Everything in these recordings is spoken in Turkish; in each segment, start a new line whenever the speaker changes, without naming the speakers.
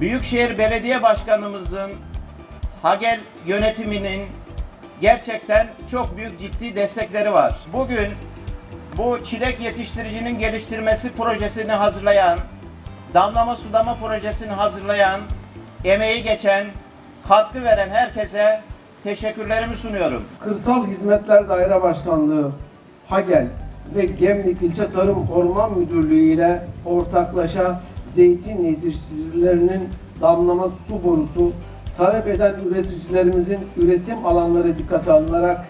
Büyükşehir Belediye Başkanımızın Hagel yönetiminin gerçekten çok büyük ciddi destekleri var. Bugün bu çilek yetiştiricinin geliştirmesi projesini hazırlayan, damlama sulama projesini hazırlayan, emeği geçen, katkı veren herkese teşekkürlerimi sunuyorum.
Kırsal Hizmetler Daire Başkanlığı, HAGEL ve Gemlik İlçe Tarım Orman Müdürlüğü ile ortaklaşa zeytin yetiştiricilerinin damlama su borusu talep eden üreticilerimizin üretim alanları dikkate alınarak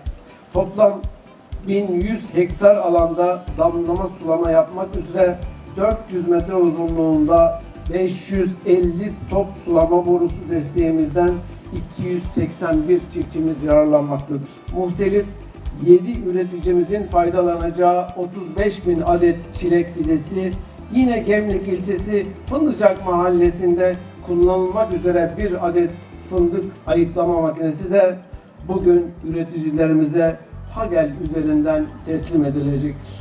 toplam 1100 hektar alanda damlama sulama yapmak üzere 400 metre uzunluğunda 550 top sulama borusu desteğimizden 281 çiftçimiz yararlanmaktadır. Muhtelif 7 üreticimizin faydalanacağı 35 bin adet çilek fidesi yine Gemlik ilçesi Fındıcak mahallesinde kullanılmak üzere bir adet fındık ayıklama makinesi de bugün üreticilerimize Hagel üzerinden teslim edilecektir.